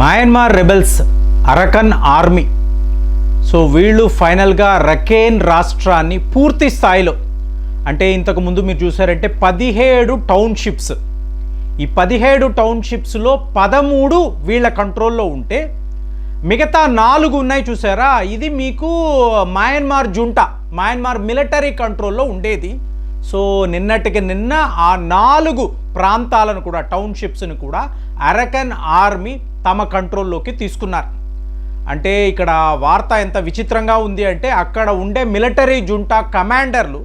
Myanmar rebels Arakan army so వీళ్ళు ఫైనల్గా రకేన్ రాష్ట్రాన్ని పూర్తి స్థాయిలో అంటే ఇంతకు ముందు మీరు చూసారంటే పదిహేడు టౌన్షిప్స్. ఈ పదిహేడు టౌన్షిప్స్లో పదమూడు వీళ్ళ కంట్రోల్లో ఉంటే మిగతా నాలుగు ఉన్నాయి చూసారా? ఇది మీకు మయన్మార్ జుంటా మయన్మార్ మిలిటరీ కంట్రోల్లో ఉండేది. సో నిన్నటికి నిన్న ఆ నాలుగు ప్రాంతాలను కూడా టౌన్షిప్స్ని కూడా అరకన్ ఆర్మీ తమ కంట్రోల్లోకి తీసుకున్నారు. అంటే ఇక్కడ వార్త ఎంత విచిత్రంగా ఉంది అంటే అక్కడ ఉండే మిలిటరీ జుంటా కమాండర్లు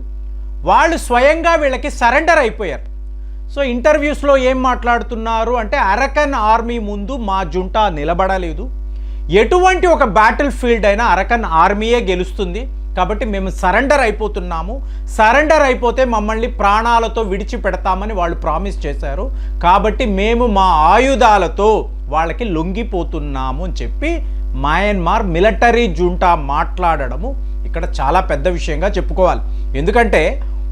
వాళ్ళు స్వయంగా వీళ్ళకి సరెండర్ అయిపోయారు. సో ఇంటర్వ్యూస్లో ఏం మాట్లాడుతున్నారు అంటే అరకన్ ఆర్మీ ముందు మా జుంటా నిలబడలేదు. ఎటువంటి ఒక బ్యాటిల్ ఫీల్డ్ అయినా అరకన్ ఆర్మీయే గెలుస్తుంది. కాబట్టి మేము సరెండర్ అయిపోతున్నాము. సరెండర్ అయిపోతే మమ్మల్ని ప్రాణాలతో విడిచిపెడతామని వాళ్ళు ప్రామిస్ చేశారు. కాబట్టి మేము మా ఆయుధాలతో వాళ్ళకి లొంగిపోతున్నాము అని చెప్పి మయన్మార్ మిలిటరీ జుంటా మాట్లాడడము ఇక్కడ చాలా పెద్ద విషయంగా చెప్పుకోవాలి. ఎందుకంటే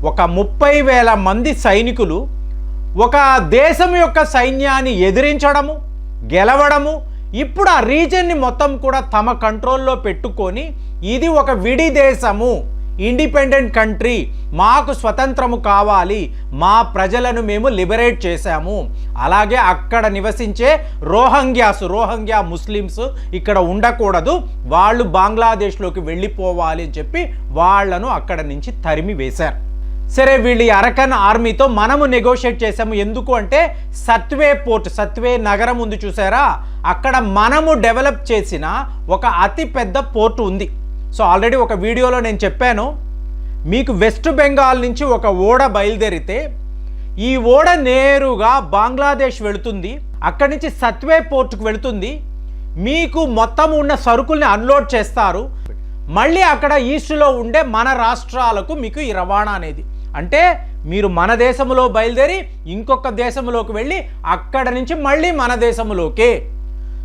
ఒక ముప్పై వేల మంది సైనికులు ఒక దేశం యొక్క సైన్యాన్ని ఎదిరించడము గెలవడము ఇప్పుడు ఆ రీజన్ని మొత్తం కూడా తమ కంట్రోల్లో పెట్టుకొని ఇది ఒక విడి దేశము. ఇండిపెండెంట్ కంట్రీ మాకు స్వతంత్రము కావాలి మా ప్రజలను మేము లిబరేట్ చేశాము. అలాగే అక్కడ నివసించే రోహంగ్యాస్ రోహంగ్యా ముస్లిమ్స్ ఇక్కడ ఉండకూడదు. వాళ్ళు బంగ్లాదేశ్లోకి వెళ్ళిపోవాలి అని చెప్పి వాళ్ళను అక్కడ నుంచి తరిమి వేశారు. సరే వీళ్ళు అరకన్ ఆర్మీతో మనము నెగోషియేట్ చేసాము ఎందుకు అంటే సత్వే పోర్ట్ సత్వే నగరం ఉంది చూసారా? అక్కడ మనము డెవలప్ చేసిన ఒక అతి పెద్ద పోర్ట్ ఉంది. సో ఆల్రెడీ ఒక వీడియోలో నేను చెప్పాను మీకు వెస్ట్ బెంగాల్ నుంచి ఒక ఓడ బయలుదేరితే ఈ ఓడ నేరుగా బంగ్లాదేశ్ వెళుతుంది అక్కడి నుంచి సత్వే పోర్ట్కు వెళుతుంది మీకు మొత్తం ఉన్న సరుకుల్ని అన్లోడ్ చేస్తారు మళ్ళీ అక్కడ ఈస్ట్లో ఉండే మన రాష్ట్రాలకు మీకు ఈ రవాణా అనేది. అంటే మీరు మన దేశంలో బయలుదేరి ఇంకొక దేశంలోకి వెళ్ళి అక్కడ నుంచి మళ్ళీ మన దేశంలోకే.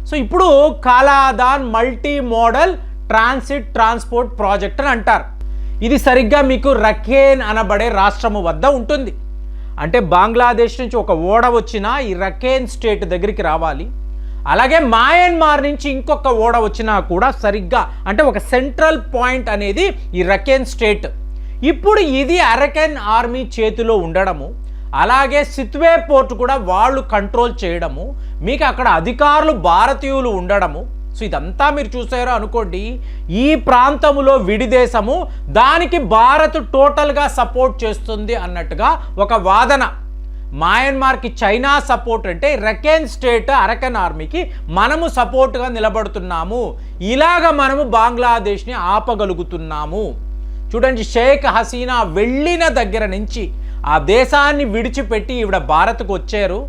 సో ఇప్పుడు Kaladan multi modal transit transport project అని అంటారు. ఇది సరిగ్గా మీకు రకేన్ అనబడే రాష్ట్రము వద్ద ఉంటుంది. అంటే బంగ్లాదేశ్ నుంచి ఒక ఓడ వచ్చినా ఈ రకేన్ స్టేట్ దగ్గరికి రావాలి. అలాగే మాయన్మార్ నుంచి ఇంకొక ఓడ వచ్చినా కూడా సరిగ్గా అంటే ఒక సెంట్రల్ పాయింట్ అనేది ఈ రకేన్ స్టేట్. ఇప్పుడు ఇది అరకెన్ ఆర్మీ చేతిలో ఉండడము అలాగే సిత్వే పోర్ట్ కూడా వాళ్ళు కంట్రోల్ చేయడము మీకు అక్కడ అధికారులు భారతీయులు ఉండడము సో ఇదంతా మీరు చూసారో అనుకోండి ఈ ప్రాంతములో విడిదేశము దానికి భారత్ టోటల్గా సపోర్ట్ చేస్తుంది అన్నట్టుగా ఒక వాదన. మయన్మార్కి చైనా సపోర్ట్ అంటే రకెన్ స్టేట్ అరకన్ ఆర్మీకి మనము సపోర్ట్గా నిలబడుతున్నాము. ఇలాగ మనము బంగ్లాదేశ్ని ఆపగలుగుతున్నాము. చూడండి షేక్ హసీనా వెళ్ళిన దగ్గర నుంచి ఆ దేశాన్ని విడిచిపెట్టి ఈవిడ భారత్కు వచ్చారు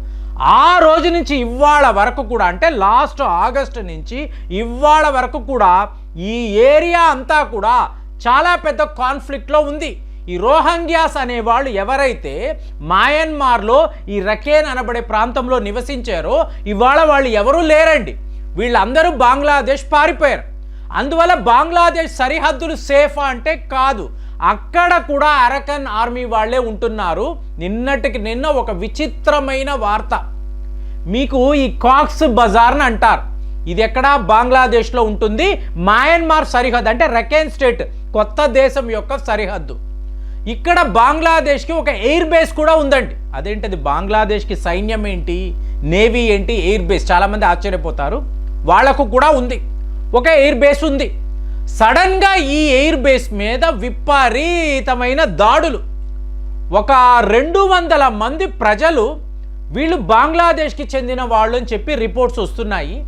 ఆ రోజు నుంచి ఇవాళ వరకు కూడా అంటే లాస్ట్ ఆగస్టు నుంచి ఇవాళ వరకు కూడా ఈ ఏరియా అంతా కూడా చాలా పెద్ద కాన్ఫ్లిక్ట్లో ఉంది. ఈ రోహంగ్యాస్ అనేవాళ్ళు ఎవరైతే మయన్మార్లో ఈ రకేన్ అనబడే ప్రాంతంలో నివసించారో ఇవాళ వాళ్ళు ఎవరూ లేరండి. వీళ్ళందరూ బంగ్లాదేశ్ పారిపోయారు. అందువల్ల బంగ్లాదేశ్ సరిహద్దులు సేఫా అంటే కాదు. అక్కడ కూడా అరకన్ ఆర్మీ వాళ్ళే ఉంటున్నారు. నిన్నటికి నిన్న ఒక విచిత్రమైన వార్త. మీకు ఈ కాక్స్ బజార్ని అంటారు. ఇది ఎక్కడ? బంగ్లాదేశ్లో ఉంటుంది. మయన్మార్ సరిహద్దు అంటే రకేన్ స్టేట్ కొత్త దేశం యొక్క సరిహద్దు. ఇక్కడ బంగ్లాదేశ్కి ఒక ఎయిర్ బేస్ కూడా ఉందండి. అదేంటది? బంగ్లాదేశ్కి సైన్యం ఏంటి? నేవీ ఏంటి? Air base. చాలామంది ఆశ్చర్యపోతారు. వాళ్ళకు కూడా ఉంది. ఒక ఎయిర్ బేస్ ఉంది. సడన్గా ఈ ఎయిర్ బేస్ మీద విపరీతమైన దాడులు. ఒక రెండు వందల మంది ప్రజలు వీళ్ళు బంగ్లాదేశ్కి చెందిన వాళ్ళు అని చెప్పి రిపోర్ట్స్ వస్తున్నాయి.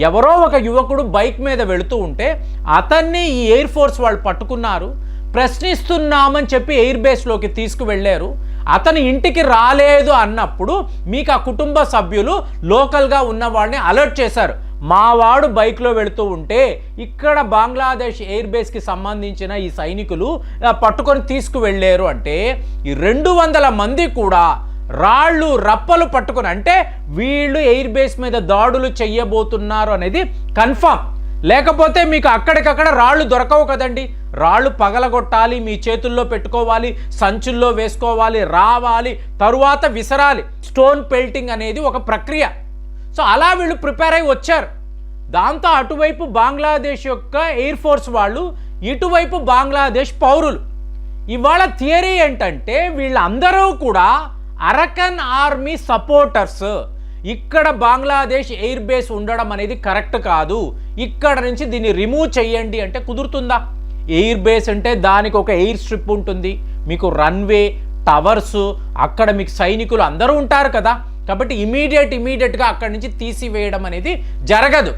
ఎవరో ఒక యువకుడు బైక్ మీద వెళుతూ ఉంటే అతన్ని ఈ ఎయిర్ ఫోర్స్ వాళ్ళు పట్టుకున్నారు. ప్రశ్నిస్తున్నామని చెప్పి ఎయిర్ బేస్లోకి తీసుకువెళ్ళారు. అతను ఇంటికి రాలేదు అన్నప్పుడు మీకు ఆ కుటుంబ సభ్యులు లోకల్గా ఉన్న వాళ్ళని అలర్ట్ చేశారు. మావాడు బైక్లో వెళుతూ ఉంటే ఇక్కడ బంగ్లాదేశ్ ఎయిర్ బేస్కి సంబంధించిన ఈ సైనికులు పట్టుకొని తీసుకువెళ్ళారు అంటే ఈ రెండు వందల మంది కూడా రాళ్ళు రప్పలు పట్టుకొని అంటే వీళ్ళు ఎయిర్ బేస్ మీద దాడులు చెయ్యబోతున్నారు అనేది కన్ఫామ్. లేకపోతే మీకు అక్కడికక్కడ రాళ్ళు దొరకవు కదండి. రాళ్ళు పగలగొట్టాలి మీ చేతుల్లో పెట్టుకోవాలి సంచుల్లో వేసుకోవాలి రావాలి తరువాత విసరాలి. స్టోన్ పెల్టింగ్ అనేది ఒక ప్రక్రియ. సో అలా వీళ్ళు ప్రిపేర్ అయి వచ్చారు. దాంతో అటువైపు బంగ్లాదేశ్ యొక్క ఎయిర్ ఫోర్స్ వాళ్ళు ఇటువైపు బంగ్లాదేశ్ పౌరులు. ఇవాళ థియరీ ఏంటంటే వీళ్ళందరూ కూడా అరకన్ ఆర్మీ సపోర్టర్స్. ఇక్కడ బంగ్లాదేశ్ ఎయిర్ బేస్ ఉండడం అనేది కరెక్ట్ కాదు. ఇక్కడ నుంచి దీన్ని రిమూవ్ చేయండి అంటే కుదురుతుందా? ఎయిర్ బేస్ అంటే దానికి ఒక ఎయిర్ స్ట్రిప్ ఉంటుంది. మీకు రన్వే టవర్స్ అక్కడ మీకు సైనికులు అందరూ ఉంటారు కదా. కాబట్టి ఇమీడియట్ ఇమీడియట్గా అక్కడి నుంచి తీసివేయడం అనేది జరగదు.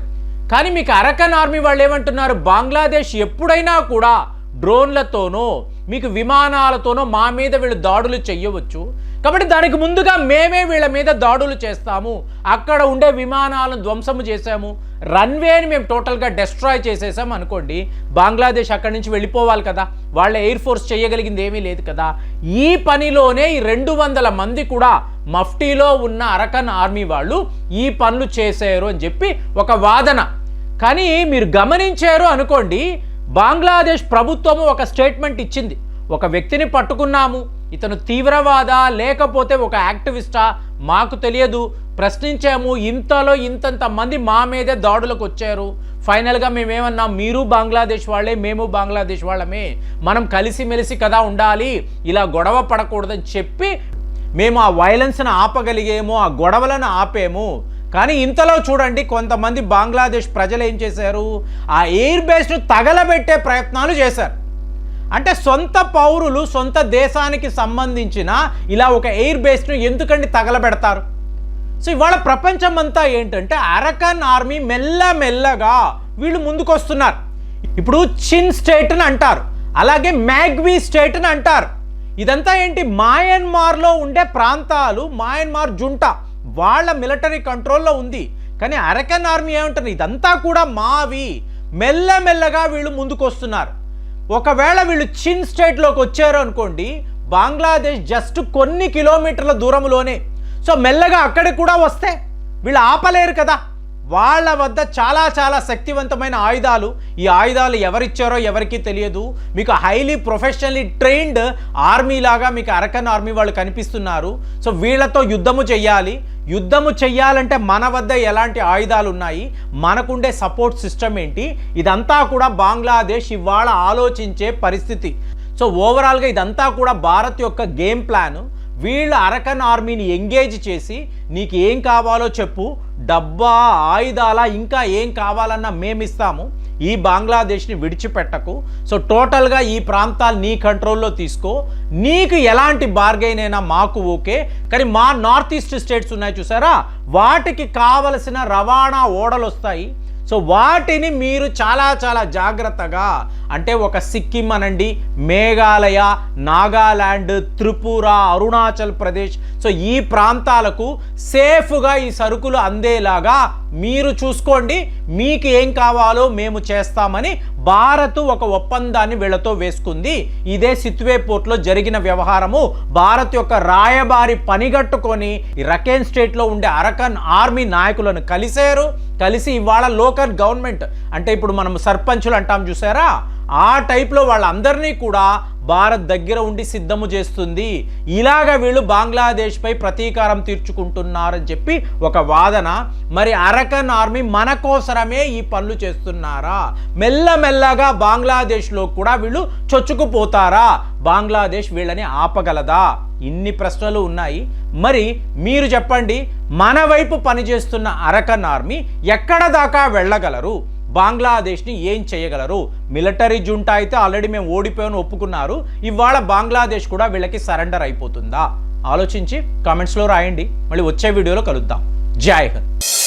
కానీ మీకు అరకన్ ఆర్మీ వాళ్ళు ఏమంటున్నారు? బంగ్లాదేశ్ ఎప్పుడైనా కూడా డ్రోన్లతోనో మీకు విమానాలతోనో మా మీద వీళ్ళు దాడులు చెయ్యవచ్చు కాబట్టి దానికి ముందుగా మేమే వీళ్ళ మీద దాడులు చేస్తాము. అక్కడ ఉండే విమానాలను ధ్వంసము చేశాము. రన్వేని మేము టోటల్గా డెస్ట్రాయ్ చేసేసాం అనుకోండి. బంగ్లాదేశ్ అక్కడి నుంచి వెళ్ళిపోవాలి కదా. వాళ్ళ ఎయిర్ ఫోర్స్ చేయగలిగింది ఏమీ లేదు కదా. ఈ పనిలోనే ఈ రెండు వందల మంది కూడా మఫ్టీలో ఉన్న అరకన్ ఆర్మీ వాళ్ళు ఈ పనులు చేశారు అని చెప్పి ఒక వాదన. కానీ మీరు గమనించారు అనుకోండి బంగ్లాదేశ్ ప్రభుత్వము ఒక స్టేట్మెంట్ ఇచ్చింది. ఒక వ్యక్తిని పట్టుకున్నాము. ఇతను తీవ్రవాద లేకపోతే ఒక యాక్టివిస్టా? మాకు తెలియదు. ప్రశ్నించాము ఇంతలో ఇంతంత మంది మా మీదే దాడులకు వచ్చారు. ఫైనల్గా మేమేమన్నా మీరు బంగ్లాదేశ్ వాళ్ళే మేము బంగ్లాదేశ్ వాళ్ళమే. మనం కలిసిమెలిసి కదా ఉండాలి. ఇలా గొడవ పడకూడదని చెప్పి మేము ఆ వైలెన్స్ను ఆపగలిగేమో ఆ గొడవలను ఆపేము. కానీ ఇంతలో చూడండి కొంతమంది బంగ్లాదేశ్ ప్రజలు ఏం చేశారు? ఆ ఎయిర్ బేస్ను తగలబెట్టే ప్రయత్నాలు చేశారు. అంటే సొంత పౌరులు సొంత దేశానికి సంబంధించిన ఇలా ఒక ఎయిర్ బేస్ను ఎందుకండి తగలబెడతారు? సో ఇవాళ ప్రపంచం అంతా ఏంటంటే అరకన్ ఆర్మీ మెల్లమెల్లగా వీళ్ళు ముందుకొస్తున్నారు. ఇప్పుడు చిన్ స్టేట్ అని అంటారు అలాగే మ్యాగ్వీ స్టేట్ అని అంటారు. ఇదంతా ఏంటి? మాయన్మార్లో ఉండే ప్రాంతాలు మాయన్మార్ జుంట వాళ్ళ మిలిటరీ కంట్రోల్లో ఉంది. కానీ అరకన్ ఆర్మీ ఏమంటారు ఇదంతా కూడా మావి. మెల్లమెల్లగా వీళ్ళు ముందుకొస్తున్నారు. ఒకవేళ వీళ్ళు చిన్ స్టేట్లోకి వచ్చారు అనుకోండి బంగ్లాదేశ్ జస్ట్ కొన్ని కిలోమీటర్ల దూరంలోనే సో మెల్లగా అక్కడికి కూడా వస్తే వీళ్ళు ఆపలేరు కదా. వాళ్ళ వద్ద చాలా చాలా శక్తివంతమైన ఆయుధాలు. ఈ ఆయుధాలు ఎవరిచ్చారో ఎవరికీ తెలియదు. మీకు హైలీ ప్రొఫెషనల్లీ ట్రైన్డ్ ఆర్మీ లాగా మీకు అరకన్ ఆర్మీ వాళ్ళు కనిపిస్తున్నారు. సో వీళ్ళతో యుద్ధము చెయ్యాలి. యుద్ధము చెయ్యాలంటే మన వద్ద ఎలాంటి ఆయుధాలు ఉన్నాయి? మనకుండే సపోర్ట్ సిస్టమ్ ఏంటి? ఇదంతా కూడా బంగ్లాదేశ్ ఇవాళ ఆలోచించే పరిస్థితి. సో ఓవరాల్గా ఇదంతా కూడా భారత్ యొక్క గేమ్ ప్లాన్ వీళ్ళు అరకన్ ఆర్మీని ఎంగేజ్ చేసి నీకు ఏం కావాలో చెప్పు. డబ్బా ఆయుధాల ఇంకా ఏం కావాలన్నా మేమిస్తాము. ఈ బంగ్లాదేశ్ని విడిచిపెట్టకు. సో టోటల్గా ఈ ప్రాంతాలు నీ కంట్రోల్లో తీసుకో. నీకు ఎలాంటి బార్గెయిన్ అయినా మాకు ఓకే. కానీ మా నార్త్ ఈస్ట్ స్టేట్స్ ఉన్నాయి చూసారా? వాటికి కావలసిన రవాణా ఓడలు వస్తాయి సో వాటిని మీరు చాలా చాలా జాగ్రత్తగా అంటే ఒక సిక్కిం అనండి మేఘాలయ నాగాల్యాండ్ త్రిపుర అరుణాచల్ ప్రదేశ్ సో ఈ ప్రాంతాలకు సేఫ్గా ఈ సరుకులు అందేలాగా మీరు చూసుకోండి మీకు ఏం కావాలో మేము చేస్తామని భారత్ ఒక ఒప్పందాన్ని వీళ్ళతో వేసుకుంది. ఇదే సిత్వే పోర్ట్లో జరిగిన వ్యవహారము. భారత్ యొక్క రాయబారి పనిగట్టుకొని రకేన్ స్టేట్లో ఉండే అరకన్ ఆర్మీ నాయకులను కలిశారు. కలిసి ఇవాళ లోకల్ గవర్నమెంట్ అంటే ఇప్పుడు మనం సర్పంచులు అంటాం చూసారా? ఆ టైప్లో వాళ్ళందరినీ కూడా భారత్ దగ్గర ఉండి సిద్ధము చేస్తుంది. ఇలాగ వీళ్ళు బంగ్లాదేశ్పై ప్రతీకారం తీర్చుకుంటున్నారని చెప్పి ఒక వాదన. మరి అరకన్ ఆర్మీ మన కోసరమే ఈ పనులు చేస్తున్నారా? మెల్లమెల్లగా బంగ్లాదేశ్లో కూడా వీళ్ళు చొచ్చుకుపోతారా? బంగ్లాదేశ్ వీళ్ళని ఆపగలదా? ఇన్ని ప్రశ్నలు ఉన్నాయి. మరి మీరు చెప్పండి మన వైపు పనిచేస్తున్న అరకన్ ఆర్మీ ఎక్కడ దాకా వెళ్ళగలరు? బంగ్లాదేశ్ని ఏం చేయగలరు? మిలిటరీ జుంటా అయితే ఆల్రెడీ మేము ఓడిపోయాను ఒప్పుకున్నారు. ఇవాళ బంగ్లాదేశ్ కూడా వీళ్ళకి సరెండర్ అయిపోతుందా? ఆలోచించి కామెంట్స్లో రాయండి. మళ్ళీ వచ్చే వీడియోలో కలుద్దాం. జై హింద్.